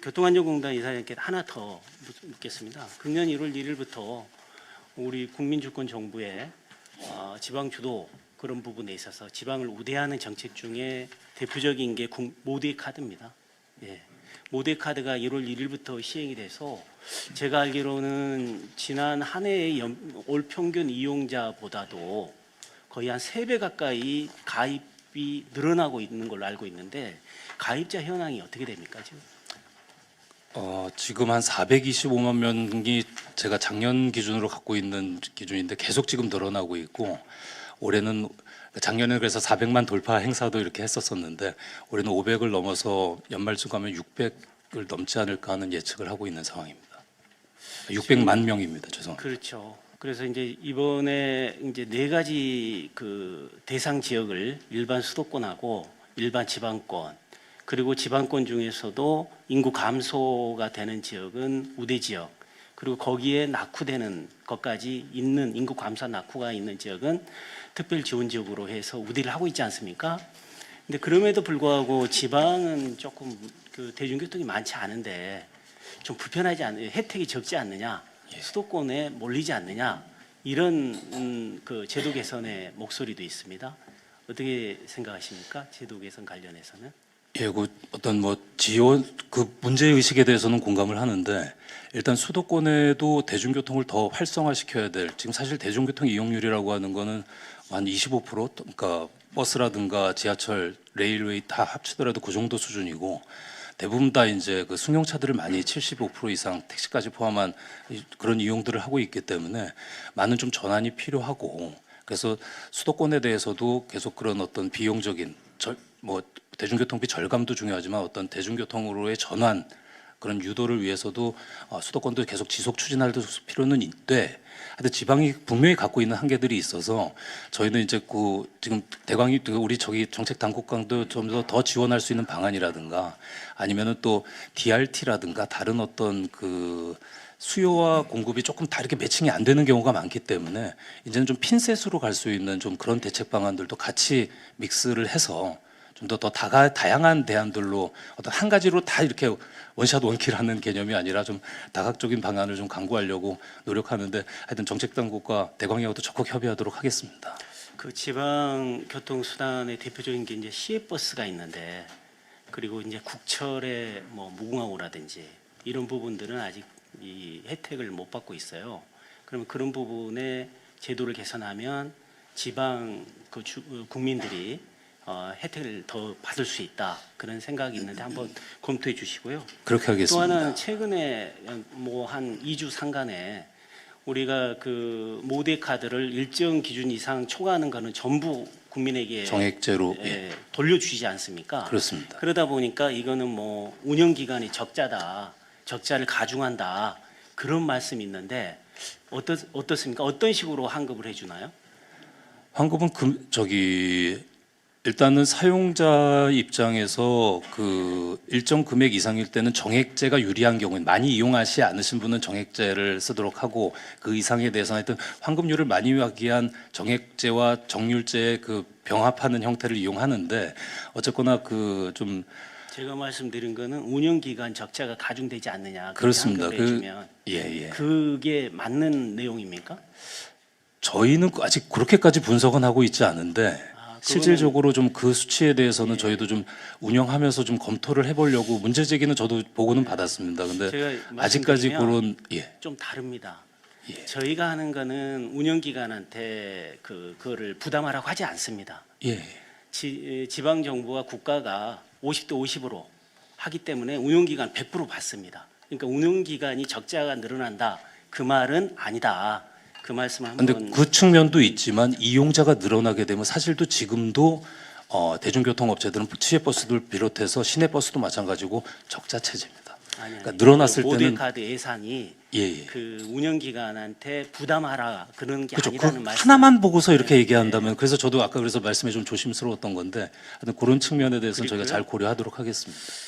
그 교통안전공단 이사장께 하나 더 묻겠습니다. 금년 1월 1일부터 우리 국민주권 정부의 어, 지방 주도 그런 부분에 있어서 지방을 우대하는 정책 중에 대표적인 게 국- 모두의 카드입니다. 예. 모두의 카드가 1월 1일부터 시행이 돼서 제가 알기로는 지난 한 해의 연- 올 평균 이용자보다도 거의 한 세 배 가까이 가입이 늘어나고 있는 걸로 알고 있는데 가입자 현황이 어떻게 됩니까 지금? 어, 지금 한 425만 명이 제가 작년 기준으로 갖고 있는 기준인데 계속 지금 늘어나고 있고 올해는 작년에 그래서 400만 돌파 행사도 이렇게 했었었는데 올해는 500을 넘어서 연말쯤 가면 600을 넘지 않을까 하는 예측을 하고 있는 상황입니다. 600만 명입니다. 죄송합니다. 그렇죠. 그래서 이제 이번에 이제 네 가지 그 대상 지역을 일반 수도권하고 일반 지방권 그리고 지방권 중에서도 인구 감소가 되는 지역은 우대 지역 그리고 거기에 낙후되는 것까지 있는 인구 감소 낙후가 있는 지역은 특별 지원 지역으로 해서 우대를 하고 있지 않습니까? 근데 그럼에도 불구하고 지방은 조금 그 대중교통이 많지 않은데 좀 불편하지 않 혜택이 적지 않느냐 수도권에 몰리지 않느냐 이런 음, 그 제도 개선의 목소리도 있습니다. 어떻게 생각하십니까? 제도 개선 관련해서는 예, 그 어떤 뭐 지원 그 문제 의식에 대해서는 공감을 하는데 일단 수도권에도 대중교통을 더 활성화시켜야 될 지금 사실 대중교통 이용률이라고 하는 거는 한 25% 그러니까 버스라든가 지하철, 레일웨이 다 합치더라도 그 정도 수준이고 대부분 다 이제 그 승용차들을 많이 75% 이상 택시까지 포함한 이- 그런 이용들을 하고 있기 때문에 많은 좀 전환이 필요하고 그래서 수도권에 대해서도 계속 그런 어떤 비용적인 절, 뭐 대중교통비 절감도 중요하지만 어떤 대중교통으로의 전환 그런 유도를 위해서도 어, 수도권도 계속 지속 추진할 필요는 있되 하여튼 지방이 분명히 갖고 있는 한계들이 있어서 저희는 이제 그 지금 대광이 그 우리 저기 정책 당국강도 좀 더 더 지원할 수 있는 방안이라든가 아니면은 또 DRT라든가 다른 어떤 그 수요와 공급이 조금 다 이렇게 매칭이 안 되는 경우가 많기 때문에 이제는 좀 핀셋으로 갈 수 있는 좀 그런 대책 방안들도 같이 믹스를 해서 좀 더 더 다가 다양한 대안들로 어떤 한 가지로 다 이렇게 원샷 원킬하는 개념이 아니라 좀 다각적인 방안을 좀 강구하려고 노력하는데 하여튼 정책 당국과 대광이하고도 적극 협의하도록 하겠습니다. 그 지방 교통 수단의 대표적인 게 이제 시외 버스가 있는데 그리고 이제 국철의 뭐 무궁화호라든지 이런 부분들은 아직 이 혜택을 못 받고 있어요. 그러면 그런 부분에 제도를 개선하면 지방 그 주, 어, 국민들이 어, 혜택을 더 받을 수 있다 그런 생각이 있는데 한번 검토해 주시고요. 그렇게 또 하겠습니다. 하나는 최근에 뭐 한 2주 상간에 우리가 그 모대 카드를 일정 기준 이상 초과하는 거는 전부 국민에게 정액제로 예, 예, 돌려주시지 않습니까? 그렇습니다. 그러다 보니까 이거는 뭐 운영 기간이 적자다, 적자를 가중한다 그런 말씀이 있는데 어떻 어떻습니까? 어떤 식으로 환급을 해주나요? 환급은 금 저기 일단은 사용자 입장에서 그 일정 금액 이상일 때는 정액제가 유리한 경우는 많이 이용하시 않으신 분은 정액제를 쓰도록 하고 그 이상에 대해서 하여튼 환급률을 많이 하기 위한 정액제와 정률제의 그 병합하는 형태를 이용하는데 어쨌거나 그좀 제가 말씀드린 거는 운영 기간 적자가 가중되지 않느냐 그렇습니다. 그- 예, 예. 그게 맞는 내용입니까? 저희는 아직 그렇게까지 분석은 하고 있지 않은데 실질적으로 좀 그 수치에 대해서는 저희도 좀 운영하면서 좀 검토를 해보려고 문제 제기는 저도 보고는 받았습니다. 근데 아직까지 그런 예 좀 다릅니다. 예. 저희가 하는 거는 운영 기관한테 그 그거를 부담하라고 하지 않습니다. 예. 지, 지방 정부와 국가가 50대 50으로 하기 때문에 운영 기간 100% 받습니다. 그러니까 운영 기간이 적자가 늘어난다. 그 말은 아니다. 그 근데 한번 그 측면도 있지만 이용자가 늘어나게 되면 사실 또 지금도 어, 대중교통 업체들은 시외버스들 비롯해서 시내버스도 마찬가지고 적자 체제입니다. 아니, 아니, 그러니까 늘어났을 모델 때는 카드 예산이 예, 예. 그 운영 기관한테 부담하라 그런 게 그렇죠. 그 아니라는 말씀. 하나만 보고서 이렇게 네, 얘기한다면 그래서 저도 아까 그래서 말씀이 좀 조심스러웠던 건데 하여튼 그런 측면에 대해서는 저희가. 잘 고려하도록 하겠습니다.